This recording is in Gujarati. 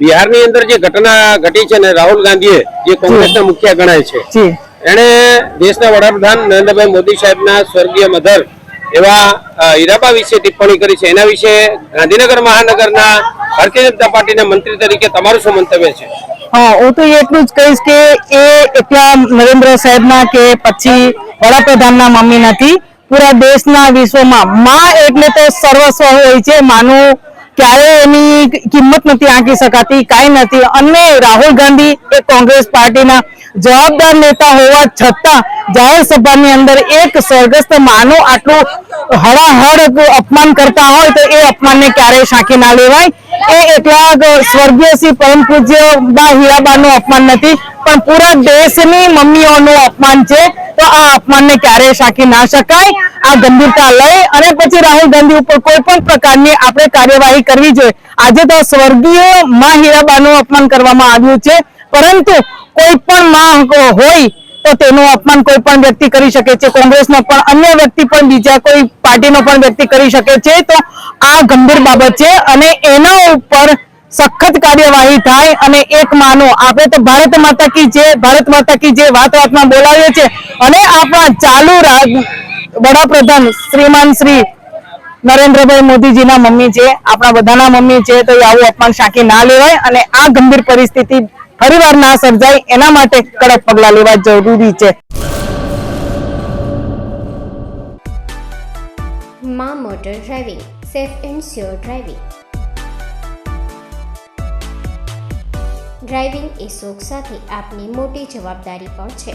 બિહારની અંદર જે ઘટના ઘટી છે ને રાહુલ ગાંધીએ જે કોંગ્રેસના મુખ્ય ગણાય છે. એણે દેશના વડાપ્રધાન નરેન્દ્રભાઈ મોદી સાહેબના સ્વર્ગીય મધર એવા હીરાબા વિશે ટિપ્પણી કરી છે. એના વિશે ગાંધીનગર મહાનગરના ભારતીય જનતા પાર્ટીના મંત્રી તરીકે તમારું શું મંતવ્ય છે? હા હું તો એટલું જ કહીશ કે એ એટલા નરેન્દ્ર સાહેબના કે પછી વડાપ્રધાનના મમ્મી નથી. પૂરા દેશના વિશ્વમાં માં એટલે તો સર્વસ્વ હોય છે માનું ક્યારે એની કિંમત નથી આંકી શકાતી, કાંઈ નથી. અને રાહુલ ગાંધી એ કોંગ્રેસ પાર્ટીના જવાબદાર નેતા હોવા છતાં જાહેર સભાની અંદર એક સ્વર્ગસ્થ માનો આટલું હળાહળ અપમાન કરતા હોય તો એ અપમાનને ક્યારેય સાંકી ના લેવાય. એ એકલા જ સ્વર્ગીય શ્રી પરમ પૂજ્ય બા હીરાબાનું અપમાન નથી, પણ પૂરા દેશની મમ્મીઓનું અપમાન છે. તો આ અપમાનને ક્યારેય સાંકી ના શકાય. આ ગંભીરતા લઈ અને પછી રાહુલ ગાંધી ઉપર કોઈ પણ પ્રકારની આપણે કાર્યવાહી કરવી જોઈએ. આજે તો સ્વર્ગીયમાં હીરાબાનું અપમાન કરવામાં આવ્યું છે. પરંતુ કોઈ પણ માં હોય તો તેનું અપમાન કોઈ પણ વ્યક્તિ કરી શકે છે. કોંગ્રેસનો પણ અન્ય વ્યક્તિ પણ બીજા કોઈ પાર્ટીનો પણ વ્યક્તિ કરી શકે છે. તો આ ગંભીર બાબત છે અને એના ઉપર સખત કાર્યવાહી થાય અને એક માનો. આપણે તો ભારત માતા કી જે ભારત માતા કી જે વાત વાતમાં બોલાવીએ છીએ. અને આપણા ચાલુ વડાપ્રધાન શ્રીમાન શ્રી નરેન્દ્રભાઈ મોદીજીના મમ્મી છે, આપણા બધાના મમ્મી છે, તો એ આવું અપમાન શાંકી ના લેવાય અને આ ગંભીર પરિસ્થિતિ ફરીવાર ના સર્જાય, એના માટે કડક પગલા લેવા જરૂરી છે. માં motor driving, safe and sure driving. Driving એ શોખ સાથે આપની મોટી જવાબદારી પણ છે.